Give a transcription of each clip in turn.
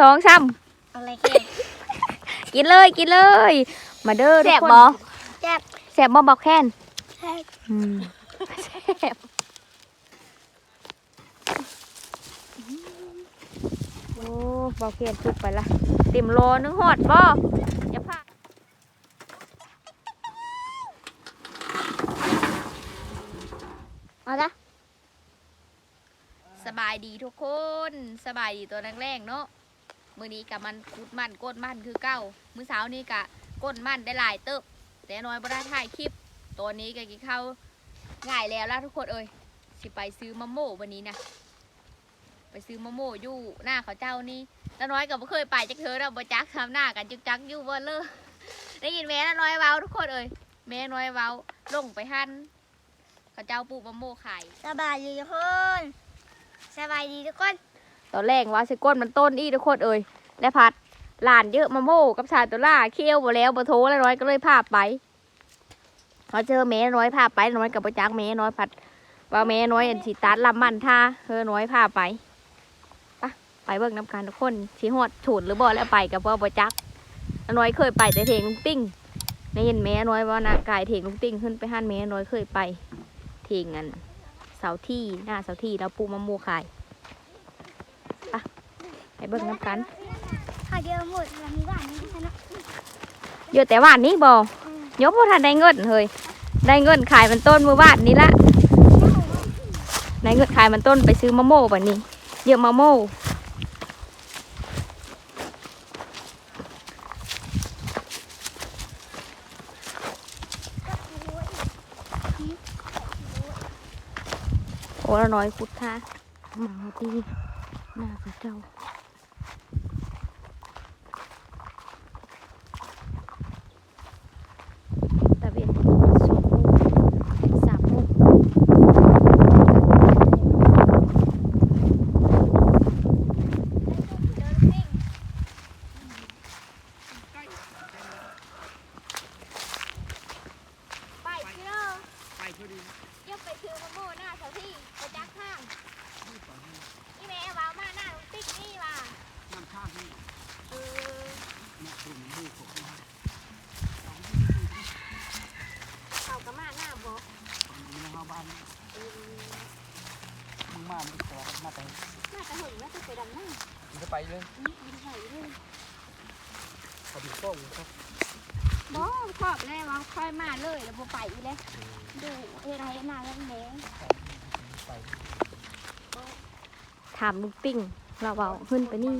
สองสามอะไรแค่กินเลยกินเลย มาเด้อทุแซ่กบคนบ่แซ่บบ่บอกแค้นแซ่บอืมแซ่บโอ้บอกแค้นทุกไปละเต็มโลนึงหอดบ่อย่าพลาดเอาละสบายดีทุกคน สบายดีตัวแรกๆเนาะ มือนี้กับมันกุดมันก้นมันคือเก้ามื้อเช้านี้กะก้นมันได้หลายเติบแต่น้อยบ่ได้ถ่ายคลิปตัวนี้ก็กินข้าวง่ายแล้วล่ะทุกคนเอ้ยสิไปซื้อมะโม่วันนี้นะไปซื้อมะโม่อยู่หน้าเขาเจ้านี่แล้วน้อยก็บ่เคยไปจักเธอเราบ่จักทำหน้ากันจึกจักอยู่บ่เลยได้ยินแม่น้อยเว้าทุกคนเอ้ยแม่น้อยเว้าลงไปหั่นเขาเจ้าปลูกมะโม่ขายสบายดีทุกคนสบายดีทุกคน ตอนแรกว่าสิก้นมันต้นอีทุกคนเอ่ยได้พัดหลานเยอะมาโม่กับชาตัวล่าเคี้ยวบ่แล้วบ่โทแล้วน้อยก็เลยพาไปพอเจอแม่น้อยพาไปน้อยกับประจักแม่น้อยพัดว่าแม่น้อยอันสิตัดลำมันท่าเธอน้อยพาไปไปไปเบิ่งน้ำกันทุกคนสิฮอดฉุดหรือบ่แล้วไปกับบ่ประจักน้อยเคยไปแต่เถงลุงติ้งได้ยินแม่น้อยว่านากายเถงลุงติ้งขึ้นไปห้านแม่น้อยเคยไปเถงอันเสาที่หน้าเสาที่แล้วปูมะม่วงขาย ไปเบิ่งน้ำกันถ้าเยอะหมดแล้วมีบ้านนี้นะเยอะแต่ว่านนี้บอยกพวทันได้เงินเฮ้ยได้เงินขายมันต้นมือวาดนี้ละได้เงินขายมันต้นไปซื้อมะโม่แบบนี้ เยอะมะโม่โอ้ละน้อยพุทธะหมาดีหน้าพระเจ้า ตะเวนสองโมงสามโมงไปพี่น้อง ไปพอดี เยี่ยมไปถือมะม่วงหน้าเสาที่ไปจักข้างนี่แม่ว้าวมาหน้าลุงติ๊กนี่ว่ะ น้ำข้างที่ เออ เนี่ยกลุ่มมือของเรา เขากับมาหน้าบ่ ตรงนี้นะครับบ้าน เออ มึงมามึงขอมาแต่ หน้าตะหึงน่าจะไปดำหน้า มึงก็ไปเลย อืมบินไหวเลย ขอดูกล้องครับ บ่ขอบแน่ว่าค่อย มาเลยแล้วบ่ไปอีกเลยดูเฮ็ดให้หน้าแล้วแดงไปถามลุงติ้งเราเบาขึ้นไปนี่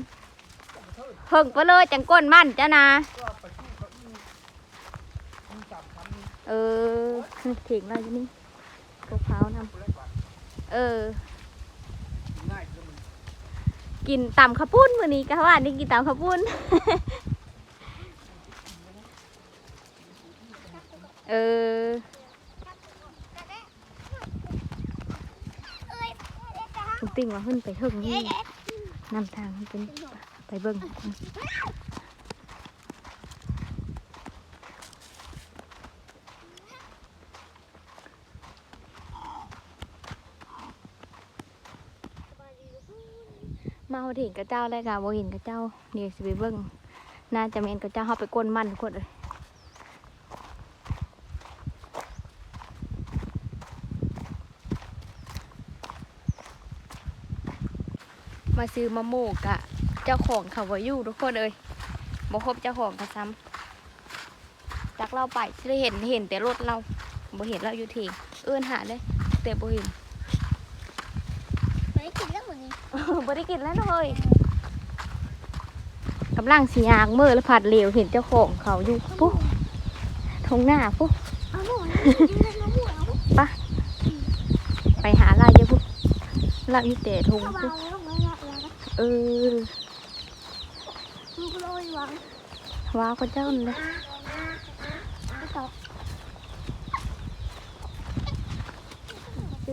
เพิ่งไปเลยจังก้นมั่นจ้านะก็ไปที่เก้าอี้มึงจับคำนี้เออเถียงเราอยู่นี่กะเพรานำกูเล่นก่อนเออง่ายคือมึงกินตำข้าวปุ้นมื้อนี้กะว่านี่กินตำข้าวปุ้น เออลุงติ้งว่าขึ้นไปเฮิงนี่นำทางเป็นไปเบิ่งมาเห็นกระเจ้าแล้วกะบ่เห็นกระเจ้าเดี๋ยวสิไปเบิ่งน่าจะแม่นกระเจ้าเฮาไปก้นมันคนเลย มาซื้อมะโมกอะเจ้าของเขาบ่อยู่ทุกคนเลยบ่ครบเจ้าของกระซ้ำจากเราไปสิได้เห็นเห็นแต่รถเราบ่เห็นเราอยู่เถีงเอื้อนหาเลยแต่บ่เห็นไปกินแล้วหมดนี้บ่ได้กินแล้วเนาะเฮ้ยกำลังสียางมือแล้วผัดเหลวเห็นเจ้าของเขาอยู่ปุ๊ทงหน้าปุ๊เอาหมดกินเลยมะม่วงเอาไปหาลายเยอะปุ๊ลายอยู่แต่ทงเข้ามาปุ๊แเออลูกโรยหวังว้าวพระเจ้าเลยไปต่อ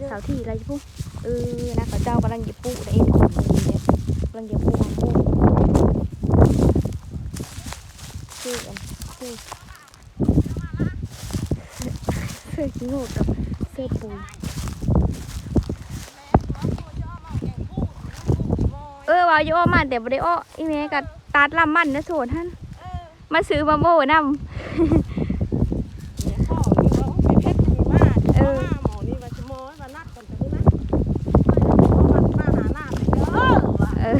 เสาที่อะไรปุ๊เออนะพระเจ้ากำลังเหยียบปุ๊ได้เอ็นของดีเนี่ยกำลังเหยียบปุ๊ของปุ๊ชื่ออันชื่อเสื้อขี้โง่กับเสื้อปู เออ ว่าอยู่อ้อมันแต่บ่ได้อ้ออีแม่ก็ตัดลำมันนะโสดท่านมาซื้อมาโม่นำเนี่ยพ่ออยู่ว่าไปเพชรมีมาเออหมอนี่ว่าสิหมอว่านัดกันแต่นี่นะไม่แล้วมันมาหาหน้าไปเด้อว่ะเออ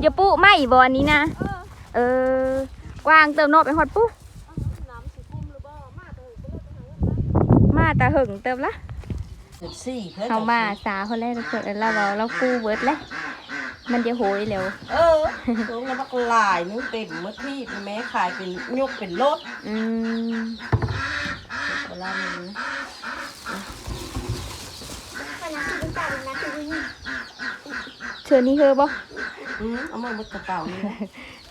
อย่าปุไม่บ่อันนี้นะเออเออกวางเติมโนดไปฮอดปุ๊น้ำสิคุมหรือบ่มาเถอะก็เลยไปหาเงินมามาแต่หึงเติมละเจ็ดสี่เพิ่นเอามาสาคนแรกเราเกิดแล้วเราเรากู้เบิดแล้ว มันจะโหยเร็วเออสูงแล้วมันก็หลายนึงเต็มเมื่อที่เป็นแม่ขายเป็นยกเป็นรถอืมเวลานี้ขนาดที่เป็นจ่ายนะคือวิ่งเชิญนี่เฮอบ่อืมเอามาหมดกระเป๋านี่นะ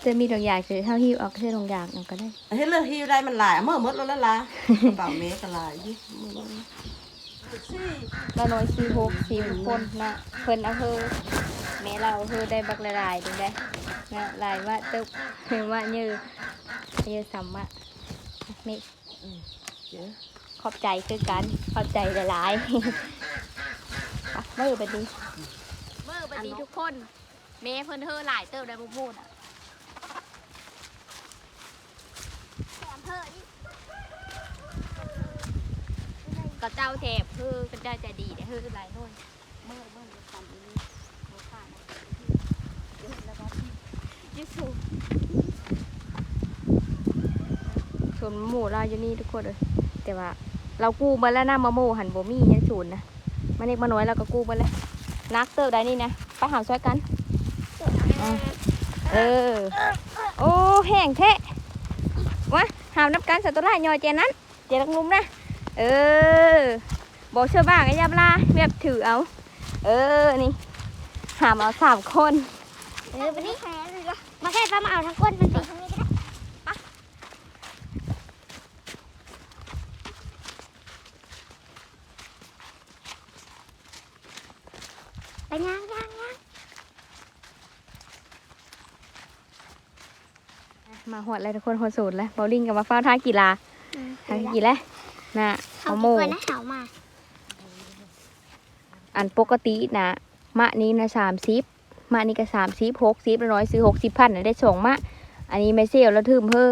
เจะมีดอกอยากคือเท่าหิวเออกเท่าดอกอยากเอาก็ได้เฮ้ยเลือกฮิวได้มันหลายเอามาหมดแล้วละล่ะกระเป๋าแม่ก็หลายยี่สี่เราน้อยสี่หกสี่คนนะเพิ่นเอาเฮอแม่เราเฮอได้บักละลายดูได้นะลายว่าตึกเห็นว่าเยือเยือสัมมะนี่เขอบใจคือกันขอบใจหลายๆอะมือไปดีมือไปดีทุกคนเมย์เพิ่นเฮอหลายเติบได้บุพูดอะ แถมเพิ่ม ก็เจ้าแถบเฮอก็เจ้าใจดีเด้อเฮอหลายหน่อยมือมือจะทำอีนี้โมค่านเดี๋ยวแล้วก็ยิสูส่วนหมูเราอยู่นี่ทุกคนเลยแต่ว่า เรากู้มาแล้วนะมะโมหันบ่มียังศูนย์นะมันเอกมาน้อยเราก็กู้มาแล้วนักเติบได้นี่นะไปหาช่วยกัน เออ โอ้แห้งแท้วะหามนับการสัตว์ตัวลายยอยเจนั้น เจรักลุมนะ เออบอกเชื่อบ้างไอ้ยับลาแบบถือเอา เออ นี่ หามเอาสามคน เออไปนี่แค่เลยละมาแค่ฟ้ามาเอาทั้งก้นมันสิทั้งนี้ก็ได้ไปย่างย่างย่างมาหอดแล้วทุกคนหอดสูตรแล้วบอลลิงกับมาเฝ้าท่ากีฬาท่ากีฬา น่ะเขาเอากี่โมคนนะเขามาอันปกตินะมะนี้นะสามสิบมะนี้ก็สามสิบหกสิบแล้วน้อยซื้อหกสิบพันนะได้สองมะ อันนี้ไม่เซลแล้วถืมเพื่อ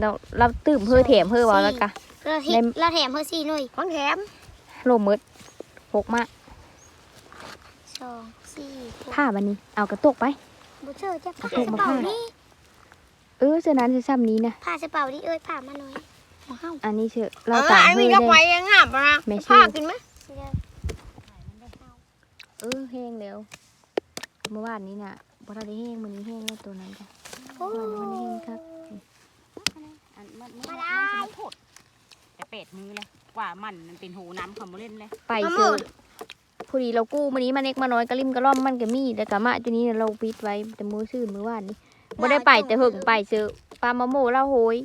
เราเราถืมเพื่อแถมเพื่อว่าแล้วกะเราทิในเราแถมเพิ่มสี่หน่วยของแถมโลมืดหกมะสองสี่หกผ้าบันนี้ เอากระตกไปบุเชอร์จะผ้าเอากพวระกมาเป๋าผ้านี่เออเสื้อนั้นเสื้อซ้ำนี้นะผ้ากระเป๋านี่เอ้ยผ้ามาหน่อยข องเฮาอันนี้เชื่อเราต่างเพื่อได้งามปะนะไม่เชื่อกินไหมเออแห้งแล้วเมื่อวานนี้น่ะพอได้แห้งมันนี้แห้งแล้วตัวนั้นจ้ะโอ้เมื่อวานนี้มันแห้งครับอันมันมามันได้มันโผดแต่เป็ดมือเลยกว่ามันมันเป็นหูน้ำเขามาเล่นเลยไปเจอพอดีเรากู้มันนี้มาเน็กมาน้อยกระลิมกระล่อมมันก็มีแต่กะมะตัวนี้เราปิดไว้แต่มือซื่นมือวานนี้บ่ได้ไปแต่หึงไปเจอปลามะโมเราโหย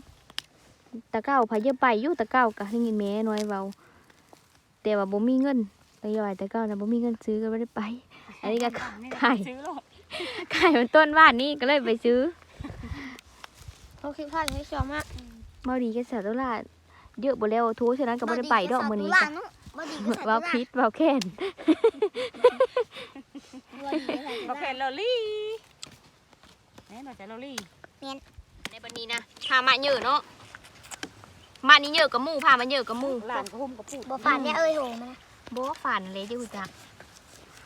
ตะเก้าพายเยอะไปอยู่ตะเก้ากะให้เงินแม่น้อยเบาแต่ว่าบ่มีเงินไปย่อยตะเก้านะบ่มีเงินซื้อก็ไม่ได้ไป อันนี้ก็ไข่ซื้อโลดขายมันต้นว่านนี่ก็เลยไปซื้อเขาคิดผ้าให้ชอบมากเมาดีก็เสียตัวละเยอะบ่แล้วทูฉะนั้นก็บ่ได้ไปดอกมื้อนี้จ้ะบ่ดีก็ใส่เว้าพิษเว้าแค้นบ่ดีก็ใส่บอกแค่ลอลี่เอ๊ะหน่อยแต่ลอลี่ในบันนี้นะพามาเยอะเนาะ มานี่เยอะกับหมู่พามาเยอะกับหมู่หลานก็หุ้มกับปุ๊บ่ฝันเนี่ยเอ้ยโหมานะบ่ฝันเลยที่กูจัก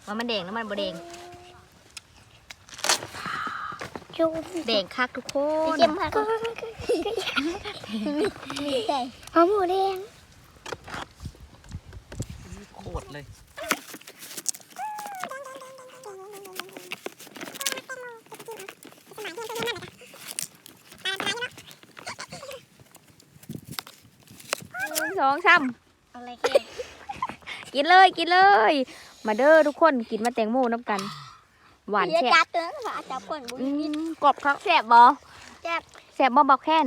ว่ามันแดงแล้วมันบ่แดงจุ๊บแดงคักทุกคพี่นเจมส์ค่ะก็หอมหมูแดงโคตรเลย สองสามอะไรแค่กินเลยกินเลย มาเด้อทุกคนกินมาแตงโมน้ำกัน หวานเดี๋ยวแซ่จับดเตือนว่าจับก่อนบุญอืมกรอบครับแซ่บบ่แซ่บแซ่บบ่บักแค้น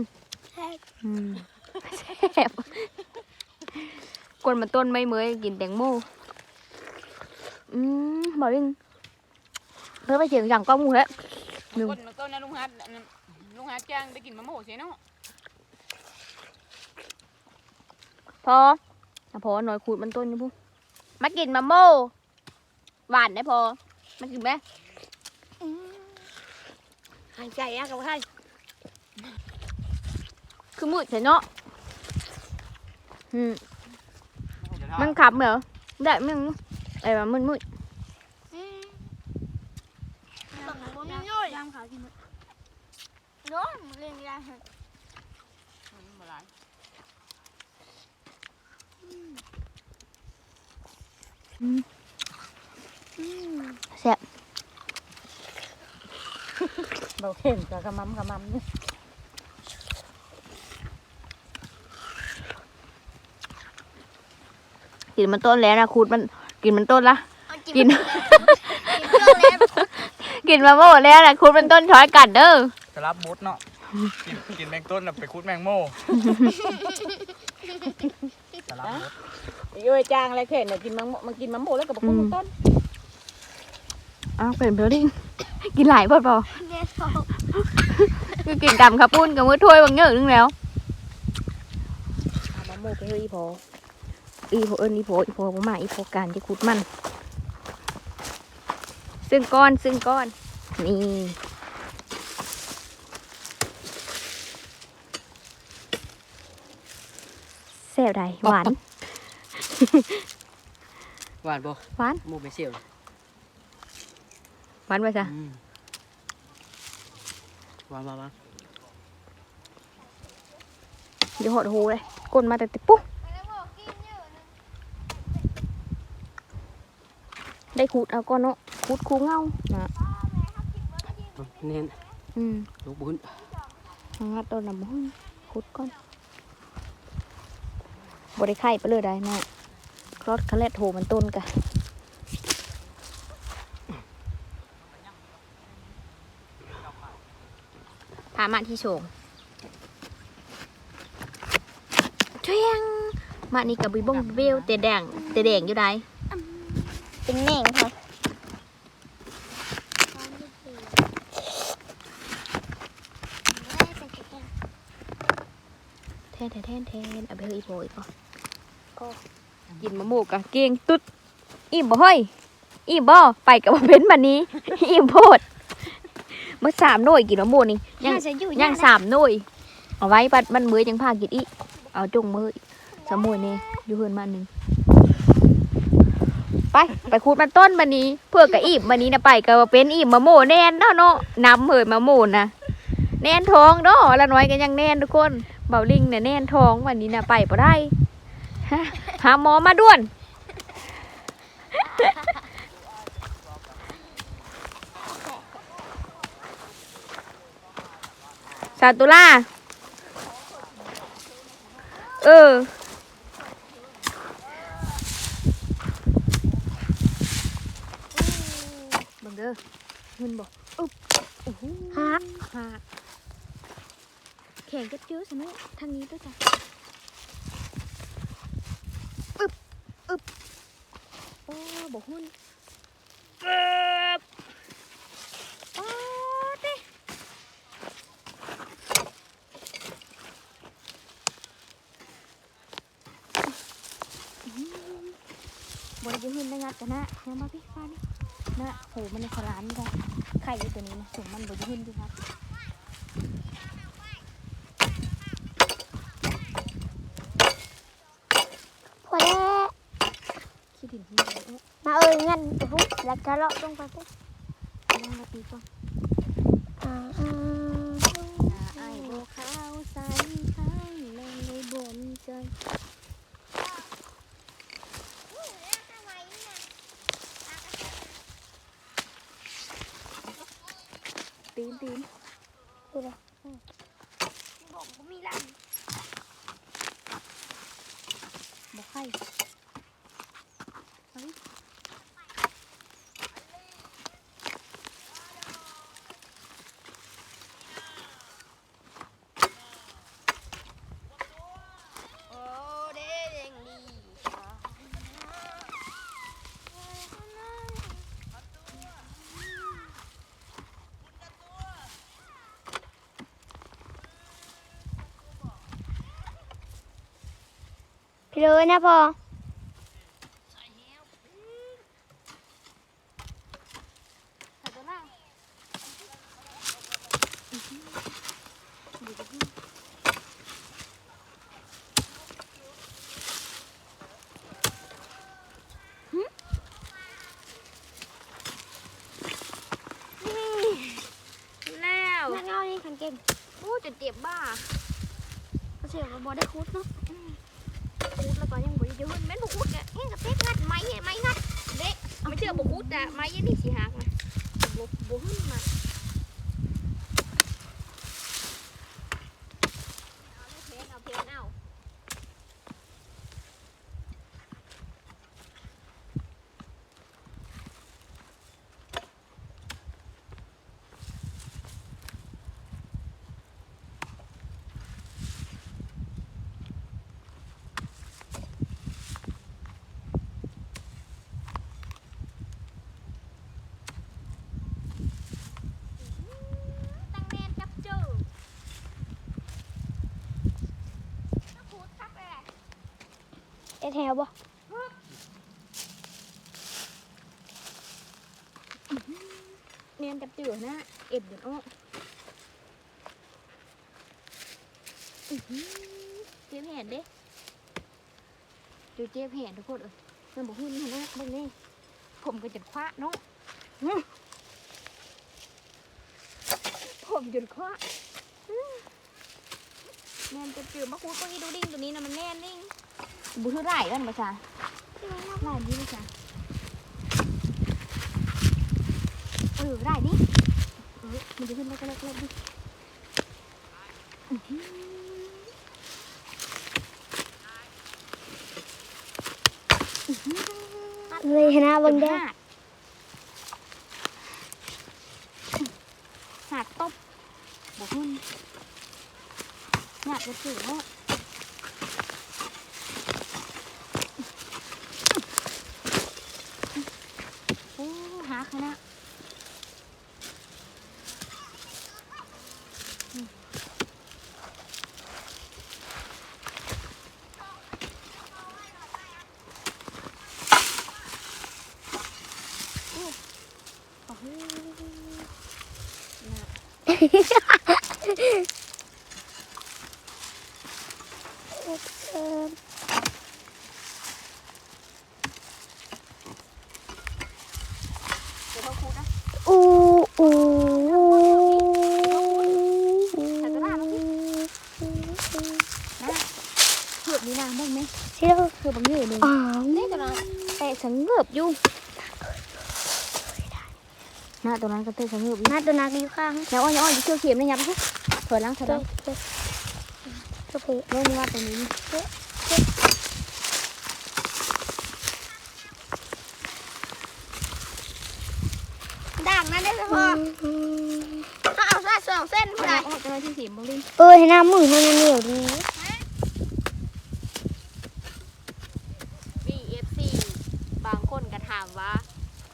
แซ่บอืมแซ่บคนมันต้นไม่เมยกินแตงโมอืมบ่ลิงเพิ่นไปเสียงสั่งก้อมูแล้ว หนึ่ง คนมันต้นนะลุงฮัทอันนั้นลุงฮัทจ้างได้กินมะม่วงเสียเนาะ พออะพอหน่อยขูดมันต้นนี่พุมากินมะโมหวานได้พอมากินไหมอืมหายใจยากกับท่านคือมืดใช่เนาะอืมมันขับเหรอได้มึงไอ้ว่ามันมืดบังผมย่อยยามขาวกินเนาะมันเล่นไม่ได้ แซ่บเบาเข้มกับกระมัมกระมัมนี่กินมันต้นแล้วนะคูดมันกินมันต้นละกินกินมาโม่แล้วนะคูดมันต้นช้อยกัดเด้อสลับบุตเนาะ กินกินแมงต้นน่ะไปคุดแมงโม่สลับบุตเอ้ยจางอะไรแค่เนี่ยกินมังมันกินมะม่วงแล้วก็บอกคุณต้นอ้าวเป็นเพลดิ้งกินหลายพอดเปล่าเนี่ยสองคือกินกำข้าวปุ้นกับมือถ้วยบางเยอะนึงแล้วมะม่วงไปเฮ้ยอีพออีโพเอิญอีโพอีโพผมมาอีโพการที่คุดมัน ซึ่งก้อนซึ่งก้อน นี่ ซ่บใดหวาน หวานบ่หวานหมูไม่เสียวหวานไปจ้ะอืมหวานหวานหวานเดี๋ยวหดหูเลยก้นมาแต่ติปุ๊บได้ขูดเอาก้อนเนาะขูดคูเงานะเน้นอืมลูกบุญงัดต้นน้ำมันขูดก้อน บริไข่ไปเลยได้นะคลอดคาเลตโหมันต้นกะพามาที่โฉงเทียงมานี่กับบิบงเบลเตแดงเตแดงอยู่ได้เป็นแม่งค่ะแทนแทนแทนแทนเอาไปเฮ้ยอีโบอีกป่ะ กินมะม่วงกะเก่งตุ๊ดอิ่มบ่เฮ้ยอิ่มบ่ไปกับบ่เป็นบันนี้ อิ่มโพดเมื่อสามหน่วยกินมะม่วงนี่ยังจะอยู่ยังสามหน่วยเอาไว้บัดมันมือยังพากินอีกเอาจงมือสามมวยนี่อยู่เฮือนมาหนึ่งไปไปคูดมันต้นบันนี้ เพื่อกะอิ่มบันนี้นะไปกับบ่เป็นอิ่มมะม่วงแน่นเนาะเนาะน้ำเหยมะม่วงนะแน่นท้องเนาะละน้อยกันยังแน่นทุกคนเบาลิงเนี่ยแน่นท้องวันนี้นะไปบ่ได้ฮะ หาหมอมาด่วนซาตุล่าเออเบังเด้อเงินบอกอึ๊บโอ้โหฮักหักแข่งกันเยอะสนุกทางนี้ด้วยจ้ะอึบอึบโอ้ บอกหุ้นเก็บป๊าดเด้อื้อหือบริยุหุ่นได้งัดกันนะเดี๋ยวมาพี่ฟ้านี่นะโหมันในขลานกันไข่อยู่ตัวนี้นะสุ่มมันบริยุหุ่นดีครับ พอแล้ว คิดถึงที่ไหนเนี่ยมาเอ้ยงั้นปุ๊บแล้วก็เลาะลงไปปุ๊บ ลองมาตีก่อน อ่าอ่า ไอ้โบขาวใสข้างในในบ่มใจตีนตีน ดูเลยบอกว่ามีล บอกไข่เอาดิำโอ้เด้เด้งดีพี่ เลยนะพ่อใส่ตัวหน้าแล้ว นั่งเงานี่ขันเก่งโอ้จะเจ็บบ้าเขาเชื่อว่าบอได้คุดเนาะ คุดแล้วก็ยังบ่ได้ยืนแม่นบ่คุดอะเฮ็ดกับเต็กงัดไม้ไม้งัดเด็กไม่ เชื่อบ่คุดอะไม้ยันนี่สิหักนะบุบบุ้มมาเอาเพลงเอาเพลงเอา ตั้งแนนจับเจอต้องพูดคักเลยแหละ เอ แถวบ่เนียนจับเจอนะเอ็ดเดือนอ้อเจ็บแขนเด้ดูเจ็บแขนทุกคนเอ้ยมันบอกหุ่นนะเบิ่งนี่ผมก็จะคว้าเนาะอื้อผมจนคว้าแน่นจับเจอมาคูดตัวนี้ดูดิ้งตัวนี้นะมันแน่นนิ่ง บุทุไรกันมาจ้าไร่นี้มาจ้าเออไร่นี่เออมันจะขึ้นมาก็เล็กๆดิเลยนะบังได้หาดหาดตบบุหุ่นหาดจะถือเนาะโอ้หาคณะโอ้โหน่ะเออเดี๋ยวเขาคูดนะอูอูแต่ก็ได้มั้งพี่เผือก นี่นะมึงไหมเชื่อเผือกบางเหนื่อยเลยอ๋อนี่ตัวนั้นแต่สังเงือบอยู่หน้าตัวนั้นก็เตะสังเงือบอยู่หน้าตัวนักอยู่ข้างแล้วอ้อยอ้อยอยู่เชื่อเข็มนะยับสิถอยหลังถอยหตัลัวงตัวตัวเพเริ่มว่าตรงนี้ด่างนั่นได้ไหมพ่อถ้าเอาซะสองเส้นถผู้อยใดหลังอ้อยจะมาที่เข็มบางทีเออให้หน้ามือมันเหนียวดี BFC บางคนก็ถามว่า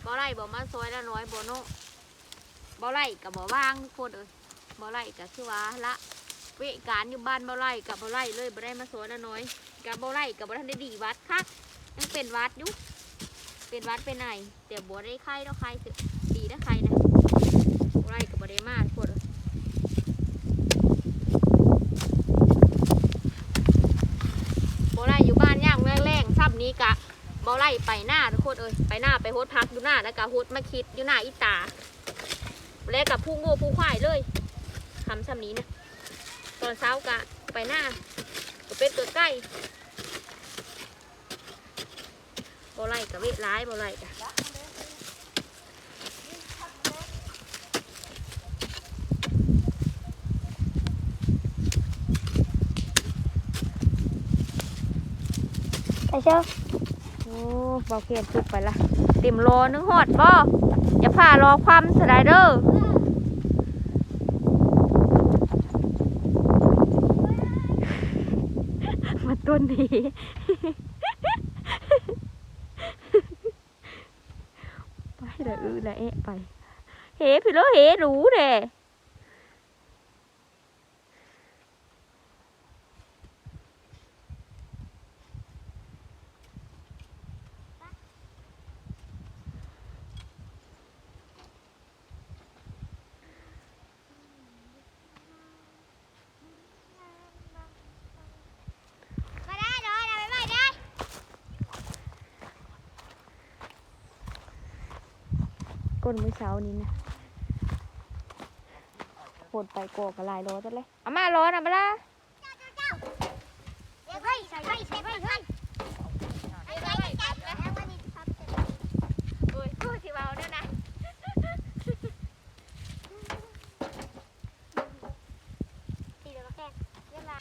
บ่ไล่บ่มาซอยละน้อยบ่โน บ่ไล่กับบ่ว่างทุกคนเอ้ยบ่ไล่ก็คือว่าละเวการอยู่บ้านบ่ไล่กับบ่ไล่เลยบ่ได้มาซอยละน้อยกับบ่ไล่กับบ่ทันได้ดีวัดคักยังเป็นวัดอยู่เป็นวัดเป็นไหนแต่บ่ได้ไข้แล้วไข้คือดีนะไข้นะบ่ไล่กับบ่ได้มาทุกคนเอ้ยบ่ไล่อยู่บ้านย่างแรงๆซับนี้กะบ่ไล่ไปหน้าทุกคนเอ้ยไปหน้าไปโฮดพักอยู่หน้าแล้วก็โฮดมาคิดอยู่หน้าอีตา แล้วกับผู้โง่ผู้ควายเลยทำซ้ำนี้นะตอนเช้ากะไปหน้าก็เป็ดตัวใกล้บ่ไล่กับเวทร้ายบ่ไล่กะแต่เชื่อโอ้เบาเกียนทุกไปละเต็มโลนึงหอดบ่อย่าผ่ารอความสไลเดอร์ ต้นนี้ไปละอือละเอะไปเฮ้พี่เลอเฮ้รู้เด้ ก้นมื้อเช้านี้นะฝนไปกอกระลายร้อนจังเลยเอามาร้อนอะมาละ เดี๋ยวเฮ้ยใส่ไว้ใส่ไว้เฮ้ยไอ้ไว้จับแล้ววันนี้ทับเสร็จ โอ้ยพูดสิเบาเด้อนะ ตีเดี๋ยวมาแกล้งเรียบร้อย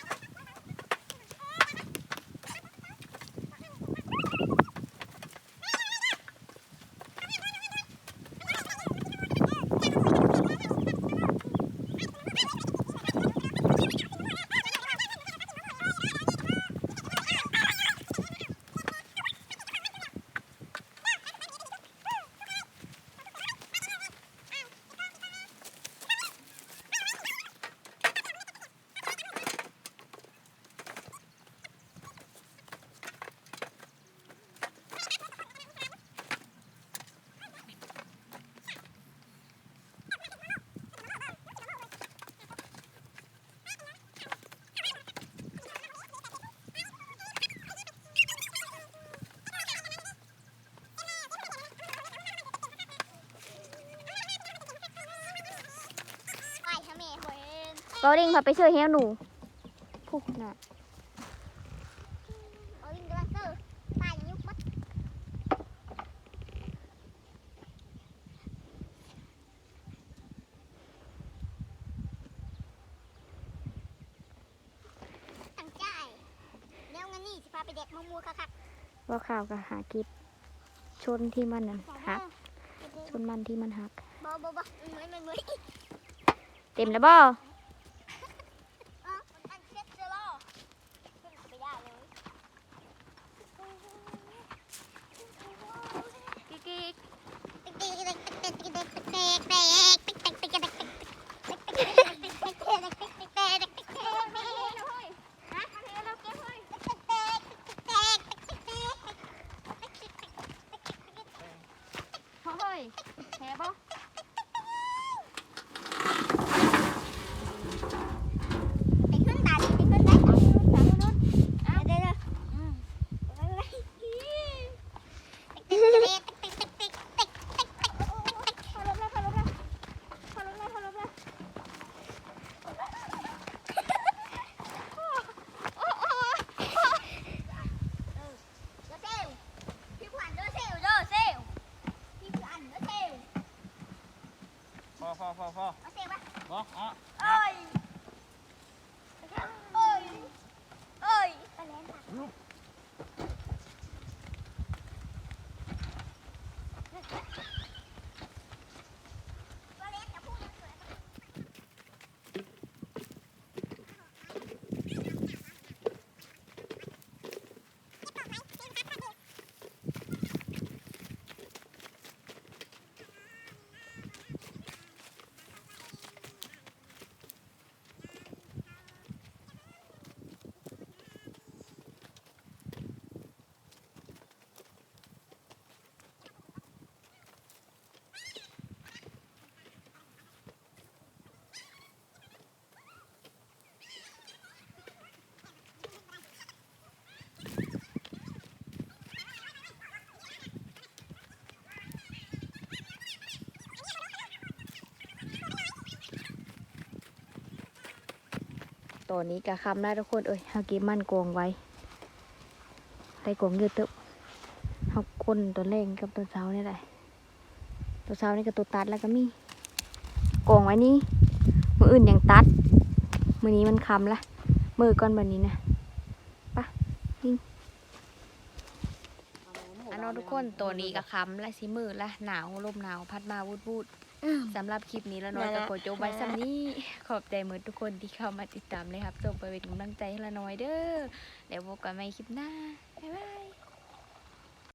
ไปทำเมย์หวย เบาดิ่งพาไปช่วยเฮียหนูพูดน่ะเอาลิงกระเซอร์ตายยุบมัดตั้งใจเดี๋ยวงั้นนี่สิพาไปเด็กมะม่วงคักว่าข่าวกับหากิบชนที่มันนั่นๆหัก ชนมันที่มันหักบ่บ่บ่เหมือนเหมือนเหมือนเต็มแล้วบ่ อนนี้กะคำได้ทุกคนเอ้ยเฮาเก็บมันกองไว้ ได้กองเยอะเตึบเฮาคนตัวแรงกับตัวเช้านี่แหละตัวเช้านี่ก็ตัวตัดแล้วก็มีกองไว้นี่มืออื่นยังตัด มือนี้มันคำละมือก่อนแบบนี้นะไปะยิงอันนอนทุกคนตัวนี้ก็คำและสิมือละหนาวลมหนาวพัดมาวูดวูดๆ สำหรับคลิปนี้แล้วน้อยก็ขอจบไว้ซ้ำนี้ขอบใจเหมือนทุกคนที่เข้ามาติดตามเลยครับส่งไปเป็นกำลังใจให้ละน้อยเด้อแล้วพบกันใหม่คลิปหน้าบ๊ายบาย